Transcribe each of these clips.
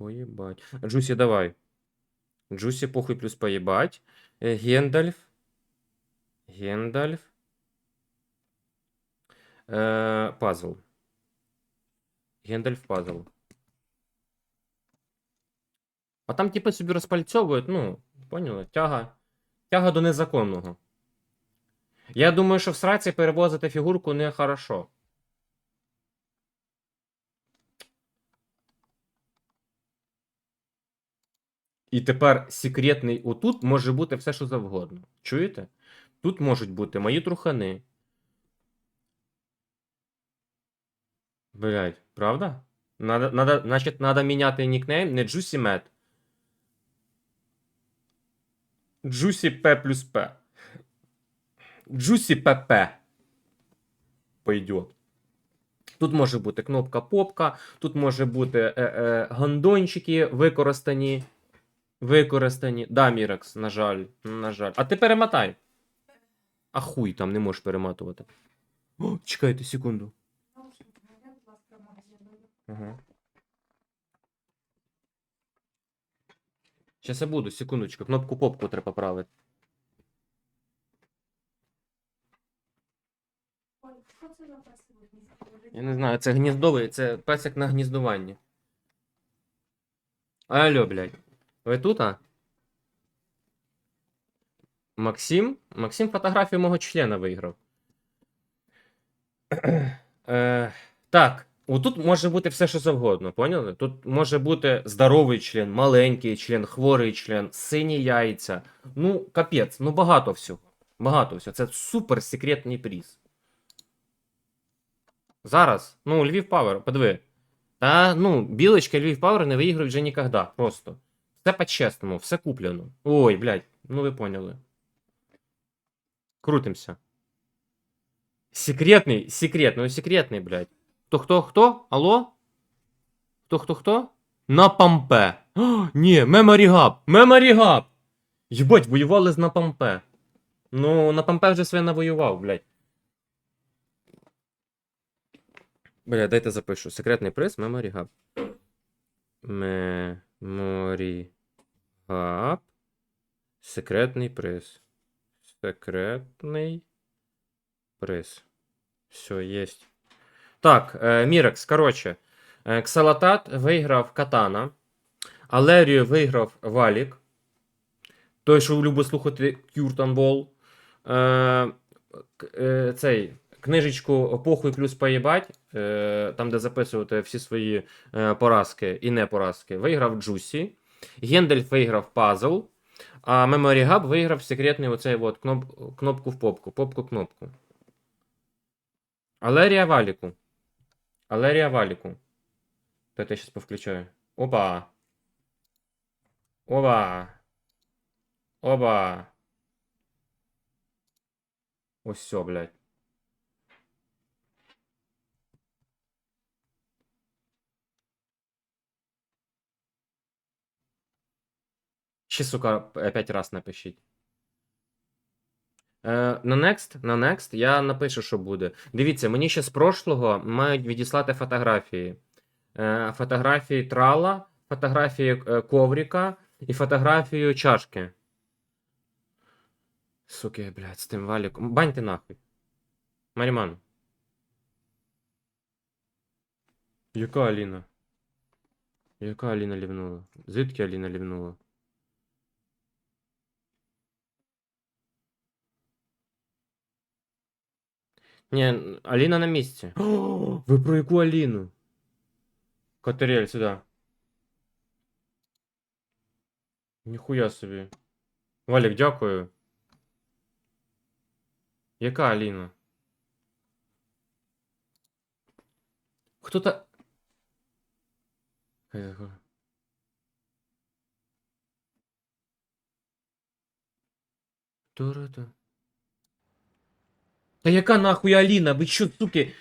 Поїбать. Джусі, давай. Джусі, похуй плюс поїбать. Е, Гендальф. Гендальф. Е, пазл. Гендальф пазл. А там типи собі розпальцьовують, ну, поняли? Тяга. Тяга до незаконного. Я думаю, що в сраці перевозити фігурку не хорошо. І тепер секретний отут може бути все, що завгодно. Чуєте? Тут можуть бути мої трухани. Блять, правда? Надо, надо, значить, надо міняти нікнейм не Juicy Mad. Juicy P плюс P. Juicy PP. Пойдет. Тут може бути кнопка попка, тут може бути е, е, гандончики використані. Використані. Да, Мірекс, на жаль. На жаль. А ти перемотай. А хуй там не можеш перематувати. О, чекайте секунду. Ага. Щас я буду, секундочку. Кнопку попку треба поправити. Я не знаю, це гніздовий, це песик на гніздуванні. Алло, блядь. Ви тут, а? Максим? Максим фотографію мого члена виграв. е, так, отут може бути все, що завгодно, поняли? Тут може бути здоровий член, маленький член, хворий член, сині яйця. Ну, капець, ну багато всього. Багато всього. Це супер секретний приз. Зараз. Ну, Львів Павер, подиви. Та ну, білочка Львів Павер не виіграють вже ніколи. Просто. Все по-чесному, все куплено. Ой, блядь, ну ви поняли. Крутимся. Секретний, секретний, ну секретний, блядь. Хто, хто, хто? Алло? Хто, хто, хто? На пампе. О, ні, Memory Hub. Memory Hub. Єбать, воювали з на пампе. Ну, на пампе вже своє навоював, блядь. Бля, дайте запишу. Секретний приз Memory Hub. Memory Hub. Секретний приз. Секретний приз. Все, есть. Так, е, Мірекс, коротше. Е, Ксалатат виграв Катана. Алерію виграв Валік. Той, що любить слухати Кюртанбол. Е, цей книжечку Похуй плюс поїбать, е, там, де записувати всі свої е, поразки і не поразки, виграв Джусі. Гендальф виграв пазл. А Memory Hub виграв секретний оцей от кноп, кнопку в попку. Попку-кнопку. Алерія Валіку. Алерія Валіку. То я зараз повключаю. Опа. Опа. Опа. Ось все, блядь. Ще, сука, опять раз напишіть. Е, на Next, на Next я напишу, що буде. Дивіться, мені ще з прошлого мають відіслати фотографії. Е, фотографії трала, фотографії е, коврика і фотографію чашки. Суки, блядь, з тим валіком. Баньте нахуй. Маріман. Яка Аліна? Яка Аліна лівнула? Звідки Аліна лівнула? Ні, Аліна на місці. О, ви про яку Аліну? Катерель, сюди. Ніхуя собі. Валік, дякую. Яка Аліна? Хто та. Хай заходить. Та яка нахуй Аліна? Ви що, суки?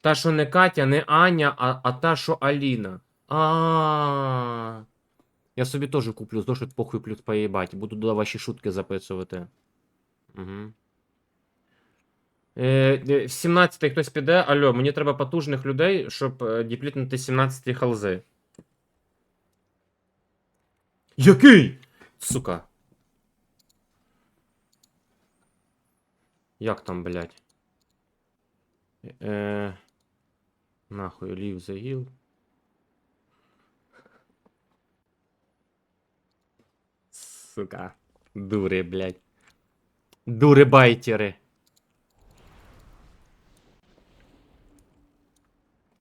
Та, що не Катя, не Аня, а, а та, що Аліна. А. Я собі теж куплю, зошит похуй плюс поїбать. Буду до ваші шутки записувати. Угу. Е, в 17 хтось піде. Алло, мені треба потужних людей, щоб е, діплітнути 17 халзи. Який? Сука. Як там, блядь? Е, нахуй, лів загіл. Сука. Дури, блядь. Дури байтери.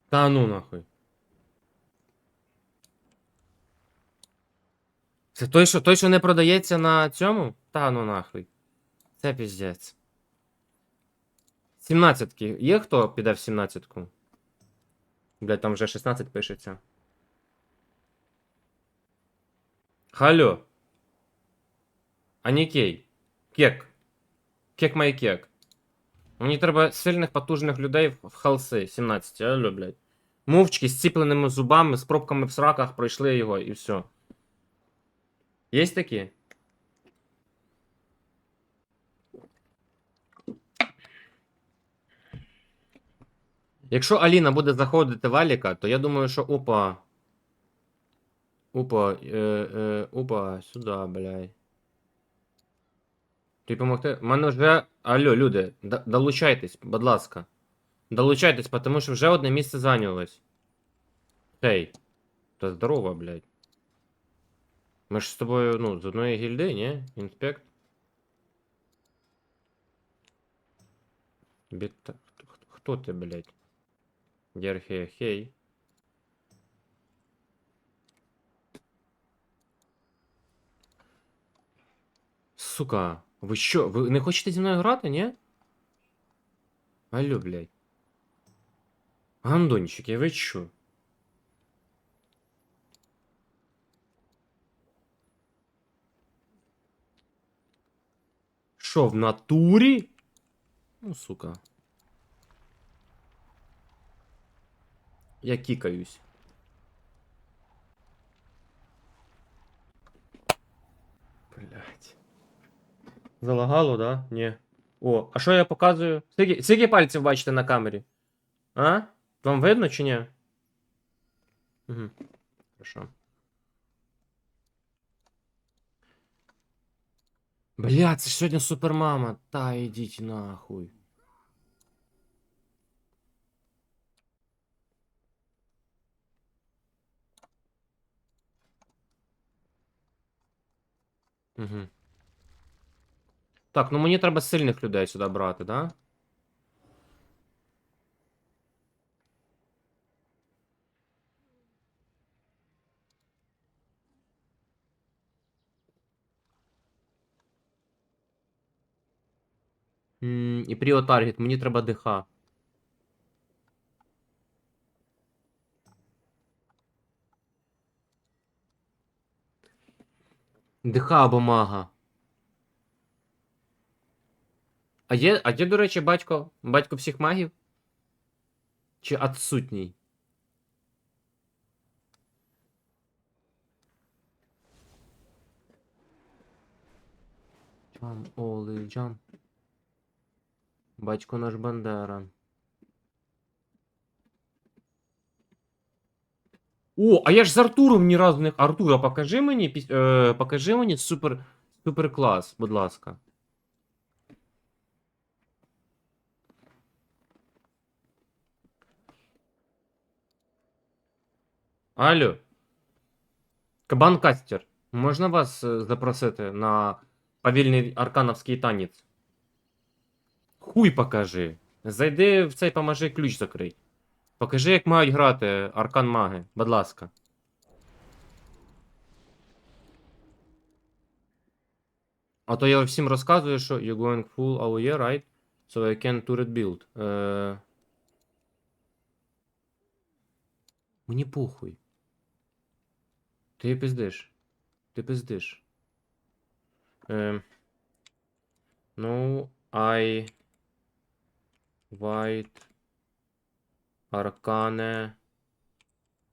Та ну нахуй. Це той, що, той, що не продається на цьому? Та ну нахуй. Це піздець. 17-ки. Є хто піде в 17-ку? Блядь, там вже 16 пишеться. Халло. А не кей. Кек. Кек май кек. Мені треба сильних потужних людей в в халси. 17, алло, блядь. Мовчки з ціпленими зубами, з пробками в сраках пройшли його і все. Є такі? Якщо Аліна буде заходити в то я думаю, що опа. Опа, е, е, опа, сюди, блядь. Ти помогти? У мене вже. Алло, люди, долучайтесь, будь ласка. Долучайтесь, тому що вже одне місце зайнялось. Ей. Та здорово, блядь. Ми ж з тобою, ну, з одної гільди, ні? Інспект. Біта. Хто ти, блядь? Дерхе, хей. Сука, ви що? Ви не хочете зі мною грати, ні? Алло, блядь. Гандончики, ви що? Що, в натурі? Ну, сука. Я кікаюсь. Блять. Залагало, да? Ні. О, а що я показую? Скільки, скільки пальців бачите на камері? А? Вам видно чи ні? Угу. Хорошо. Бля, це сьогодні супермама. Та ідіть нахуй. Угу. Так, ну мені треба сильних людей сюди брати, да? І Пріо Таргет, мені треба ДХ. ДХ або мага. А є, а є, до речі, батько? Батько всіх магів? Чи отсутній? Джам, Оли, джам. Батько наш Бандера. О, а я ж з Артуром ні разу не. Артура, покажи мені, піс- е, покажи мені супер, супер клас, будь ласка. Алло. Кабан Кастер, можна вас е, запросити на повільний аркановський танець? Хуй покажи. Зайди в цей поможи ключ закрий. Покажи, як мають грати аркан маги, будь ласка. А то я всім розказую, що you're going full AOE, right? So I can turret build. Е... Мені похуй. Ти пиздиш. Ти пиздиш. Е... Ну, I... White... Аркане...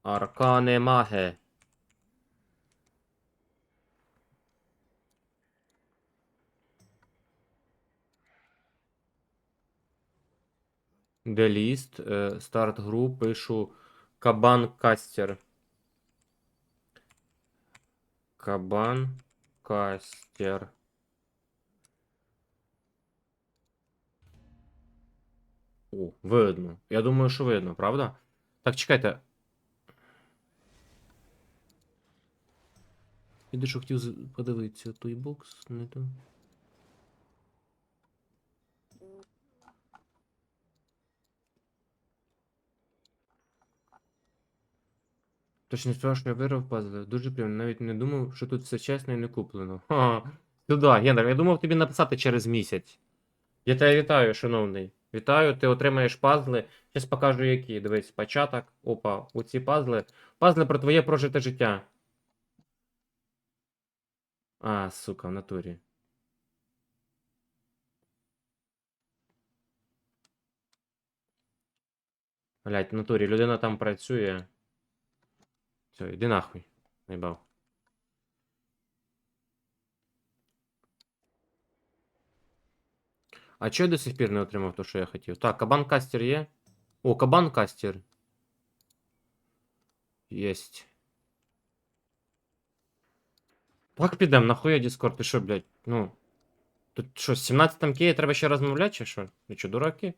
Аркане маге. Деліст, старт гру, пишу Кабан Кастер. Кабан Кастер. О, видно. Я думаю, що видно, правда? Так, чекайте. Я що хотів подивитися той бокс, не то. Точно справа, що я виграв пазли. Дуже приємно. Навіть не думав, що тут все чесно і не куплено. Ха. Сюди, Генер, я думав тобі написати через місяць. Я тебе вітаю, шановний. Вітаю, ти отримаєш пазли. Зараз покажу які. Дивись, початок. Опа, оці пазли. Пазли про твоє прожите життя. А, сука, в натурі. Блять, в натурі, людина там працює. Все, іди нахуй. Наїбав. А чого я до сих пір не отримав то, що я хотів? Так, кабан кастер є. О, кабан кастер. Єсть. Так підем, нахуя Discord, ти що, блядь? Ну. Тут що, з 17 кея треба ще розмовляти, чи що? Ви що, дураки?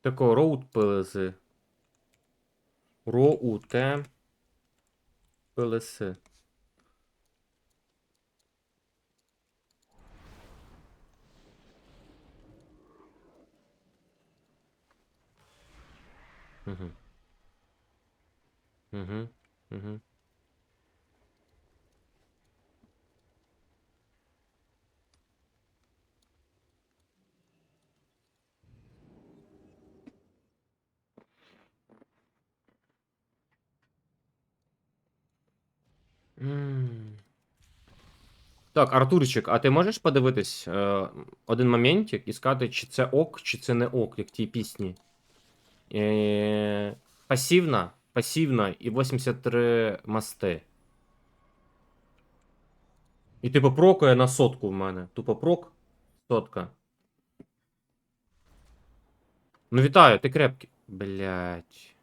Такого роут ПЛС. Роут ПЛС. Угу. Угу. Угу. Так, Артурчик, а ти можеш подивитись е, один моментик і сказати, чи це ок, чи це не ок, як в тій пісні? Е, пасивна, пасивна і 83 мости. І типу прокає на сотку в мене. Тупо прок. Сотка. Ну вітаю, ти крепкий. Блять.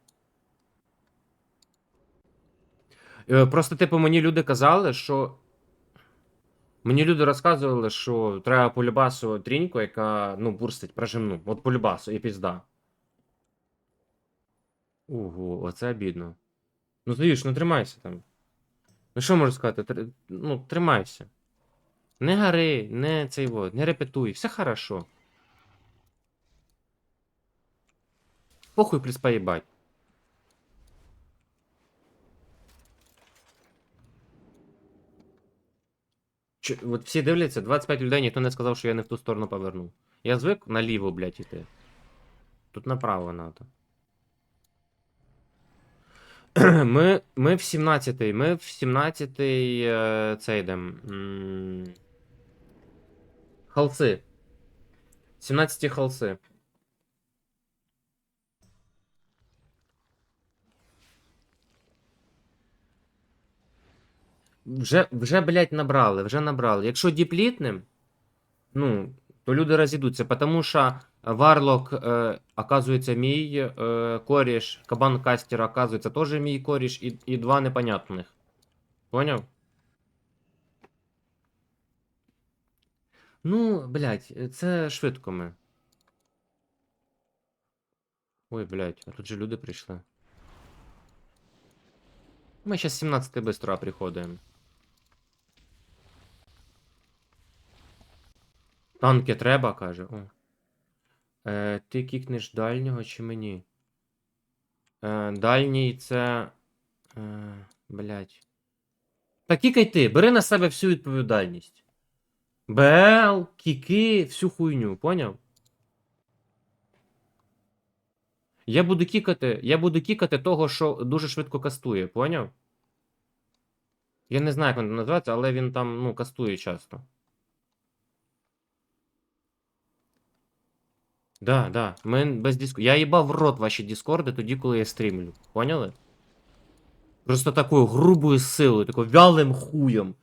Е, Просто, типу, мені люди казали, що. Мені люди розказували, що треба по любасу тріньку, яка, ну, бурстить прожимну. От по любасу, і пізда. Ого, оце обідно. Ну, Заюш, ну тримайся там. Ну що можу сказати? Тр... Ну, тримайся. Не гори, не цей вот, не репетуй, все хорошо. Похуй приспа їбать. Чо, от всі дивляться, 25 людей, ніхто не сказав, що я не в ту сторону повернув. Я звик наліво, блядь, іти. Тут направо надо. Ми, ми в 17-й, ми в 17-й е, це йдемо. Халси. 17 халси. Вже, вже, блядь, набрали, вже набрали. Якщо діплітним, ну, то люди розійдуться, тому що Варлок, е, оказується, мій е, коріш, Кабан Кастер, оказується, теж мій коріш, і, і два непонятних. Поняв? Ну, блядь, це швидко ми. Ой, блядь, а тут же люди прийшли. Ми зараз 17 быстро приходимо. Танки треба, каже. О. Е, ти кікнеш дальнього чи мені? Е, дальній це. Е, блять. Та кікай ти, бери на себе всю відповідальність. БЛ, кіки, всю хуйню, поняв? Я буду кікати, я буду кікати того, що дуже швидко кастує, поняв? Я не знаю, як він називається, але він там, ну, кастує часто. Да, да. Ми без диску. Я їбав в рот ваші дискорди тоді, коли я стрімлю. Поняли? Просто такою грубою силою, такою вялим хуєм.